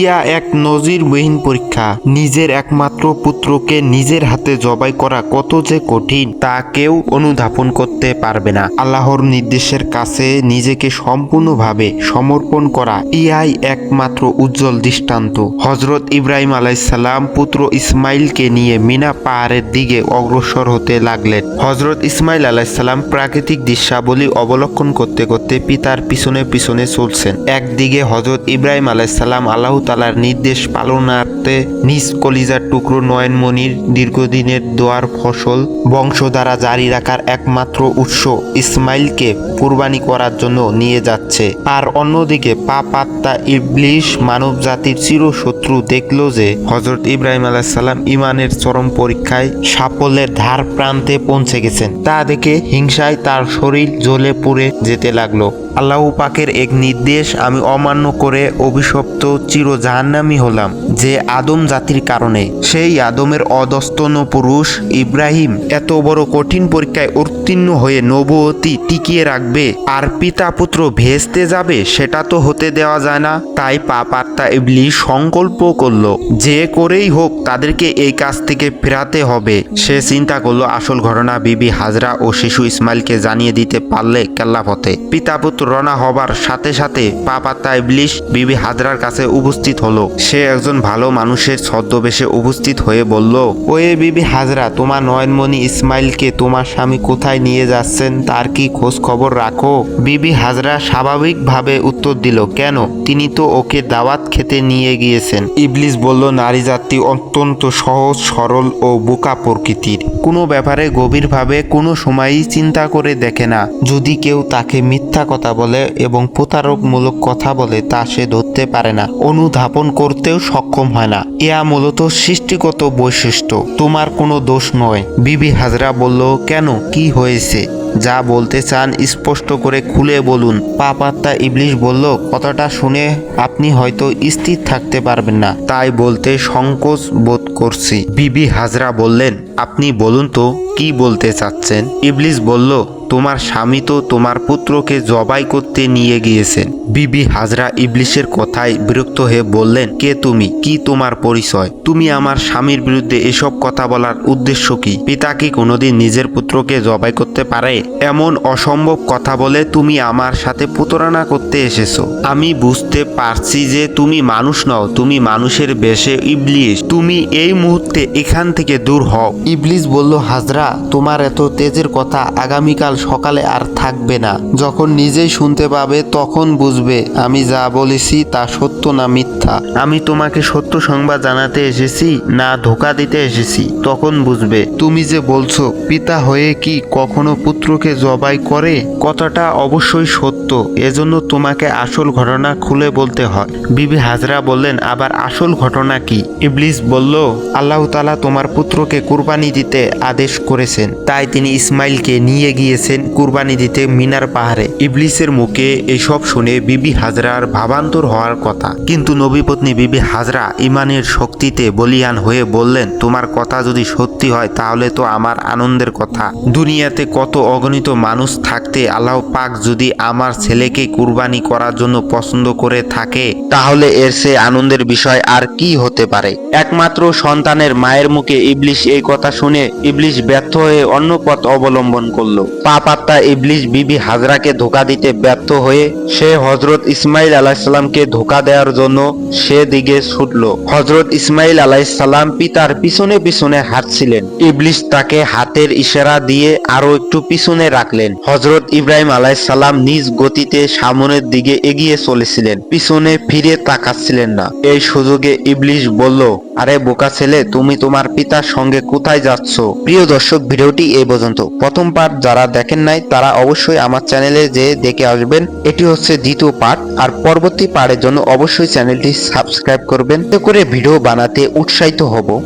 ইয়া এক নজিরবিহীন পরীক্ষা। নিজের একমাত্র পুত্রকে নিজের হাতে জবাই করা কত যে কঠিন, তা কেউ অনুধাবন করতে পারবে না। আল্লাহর নির্দেশের কাছে নিজেকে সম্পূর্ণভাবে সমর্পণ করা ইয়াই একমাত্র উজ্জ্বল দৃষ্টান্ত। হজরত ইব্রাহিম আলাইসাল্লাম পুত্র ইসমাইলকে নিয়ে মিনা পাহাড়ের দিকে অগ্রসর হতে লাগলেন। হজরত ইসমাইল আলাইসাল্লাম প্রাকৃতিক দৃশ্যাবলী অবলক্ষণ করতে করতে পিতার পিছনে পিছনে চলছেন। একদিকে হজরত ইব্রাহিম আলাইসাল্লাম আল্লাহ তালার নির্দেশ পালনার্থে নিজ কলিজার টুকরো নয়নমণির দীর্ঘদিনের দোয়ার ফসল বংশধারা জারি রাখার একমাত্র উৎস ইসমাইলকে কুরবানি করার জন্য নিয়ে যাচ্ছে। আর অন্যদিকে পা পাত্তা ইবলিশ মানব জাতির চিরশত্রু দেখল যে হজরত ইব্রাহিম আলাইসাল্লাম ইমানের চরম পরীক্ষায় সাফল্যের ধার প্রান্তে পৌঁছে গেছেন। তা দেখে হিংসায় তার শরীর জ্বলে পুড়ে যেতে লাগল। আল্লাহ পাকের এক নির্দেশ, আমি অমান্য করে অভিশপ্ত চির জাহান্নামি হলাম, যে আদম জাতির কারণে। সেই আদমের অদস্তন পুরুষ ইব্রাহিম এত বড় কঠিন পরীক্ষায় উত্তীর্ণ হয়ে নবতী টিকিয়ে রাখবে আর পিতা পুত্র ভেস্তে যাবে, সেটা তো হতে দেওয়া যায় না। তাই পাপাত্তা ইবলি সংকল্প করল, যে করেই হোক তাদেরকে এই কাজ থেকে ফেরাতে হবে। সে চিন্তা করল, আসল ঘটনা বিবি হাজরা ও শিশু ইসমাইলকে জানিয়ে দিতে পারলে কেল্লাপথে পিতা পুত্র রওনা হবার সাথে সাথে পাপাত্তা ইবলিশ বিবি হাজরার কাছে উপস্থিত হলো। সে একজন ভালো মানুষের ছদ্মবেশে উপস্থিত হয়ে বলল, ওয়ে বিবি হাজরা, তোমার নয়নমণি ইসমাইলকে তোমার স্বামী কোথায় নিয়ে যাচ্ছেন? তার কি খোঁজ খবর রাখো। বিবি হাজরা স্বাভাবিকভাবে উত্তর দিল, কেন? তিনি তো ওকে দাওয়াত খেতে নিয়ে গিয়েছেন। ইবলিস বলল, নারী জাতি অত্যন্ত সহজ, সরল ও বোকা প্রকৃতির। কোনো ব্যাপারে গভীরভাবে কোনো সময়ই চিন্তা করে দেখে না। যদি কেউ তাকে মিথ্যা কথা বলে এবং প্রতারকমূলক কথা বলে, তা সে ধরতে পারে না। অনুধাবন করতেও সক্ষম হয় না। ইয়া মূলত সৃষ্টিগত বৈশিষ্ট্য। তোমার কোনো দোষ নয়। বিবি হাজরা বলল, কেন? কি হয়েছে? যা বলতে চান স্পষ্ট করে খুলে বলুন। পাপাত্তা ইবলিশ বলল, কথাটা শুনে আপনি হয়তো স্থির থাকতে পারবেন না। তাই বলতে সংকোচ বোধ করছি। বিবি হাজরা বললেন আপনি বলুন তো, কি বলতে চাচ্ছেন? ইবলিশ বলল, তোমার স্বামী তো তোমার পুত্রকে জবাই করতে নিয়ে গিয়েছেন। বিবি হাজরা ইবলিশের কথায় বিরক্ত হয়ে বললেন, কে তুমি? কি তোমার পরিচয়? তুমি আমার স্বামীর বিরুদ্ধে এসব কথা বলার উদ্দেশ্য কি? পিতা কি কোনোদিন নিজের পুত্রকে জবাই করতে পারে? এমন অসম্ভব কথা বলে তুমি আমার সাথে প্রতারণা করতে এসেছ। আমি বুঝতে পারছি যে তুমি মানুষ নও, তুমি মানুষের বেশে ইবলিশ তুমি এই মুহূর্তে এখান থেকে দূর হও। ইবলিশ বলল, হাজরা, তোমার এত তেজের কথা আগামীকাল সকালে আর থাকবে না। যখন নিজেই শুনতে পাবে, তখন বুঝবে, আমি যা বলেছি তা সত্য না মিথ্যা। আমি তোমাকে সত্য সংবাদ জানাতে এসেছি, না ধোকা দিতে এসেছি, তখন বুঝবে। তুমি যে বলছো, পিতা হয়ে কি কখনো পুত্রকে জবাই করে? কথাটা অবশ্যই সত্য, এজন্য তোমাকে আসল ঘটনা খুলে বলতে হয়। বিবি হাজরা বললেন, আবার আসল ঘটনা কি? ইবলিস বলল, আল্লাহ তালা তোমার পুত্রকে কুরবানি দিতে আদেশ করেছেন। তাই তিনি ইসমাইলকে নিয়ে গিয়েছেন কুরবানি দিতে মিনার পাহাড়ে। ইবলিসের মুখে এসব শুনে বিবি হাজরার ভাবান্তর হওয়ার কথা। কিন্তু নবীপত্নী বিবি হাজরা ইমানের শক্তিতে বলিয়ান হয়ে বললেন, তোমার কথা যদি সত্যি হয়, তাহলে তো আমার আনন্দের কথা। দুনিয়াতে কত অগণিত মানুষ থাকতে আল্লাহ পাক যদি আমার ছেলেকে কুরবানি করার জন্য পছন্দ করে থাকে, তাহলে এর সে আনন্দের বিষয় আর কি হতে পারে? একমাত্র সন্তানের মায়ের মুখে ইবলিশ এই কথা শুনে ইবলিশ ব্যর্থ হয়ে অন্য পথ অবলম্বন করল। পা পাত্তা ইবলিশ বিবি হাজরাকে ধোকা দিতে ব্যর্থ হয়ে সে হজরত ইসমাইল আলাইসাল্লামকে ধোকা দেওয়ার জন্য সে দিকে ছুটল। হজরত ইসমাইল আলাইসাল্লাম পিতার পিছনে পিছনে হাঁটছিলেন। ইবলিশ তাকে হাতের ইশারা দিয়ে আরও একটু পিছনে রাখলেন। হজরত ইব্রাহিম আলাইসাল্লাম নিজ গতিতে সামনের দিকে এগিয়ে চলেছিলেন। পিছনে ফিরে তাকাচ্ছিলেন না। এই সুযোগে ইবলিশ বলল, আরে বোকা ছেলে, তুমি তোমার পিতার সঙ্গে কোথায় যাচ্ছ? প্রিয় দর্শক, ভিডিওটি এই পর্যন্ত। প্রথম পার্ট যারা দেখেন নাই, তারা অবশ্যই আমার চ্যানেলে যে দেখে আসবেন। এটি হচ্ছে দ্বিতীয় পার্ট আর পরবর্তী পার্টের জন্য অবশ্যই চ্যানেলটি সাবস্ক্রাইব করবেন। করে ভিডিও বানাতে উৎসাহিত হব।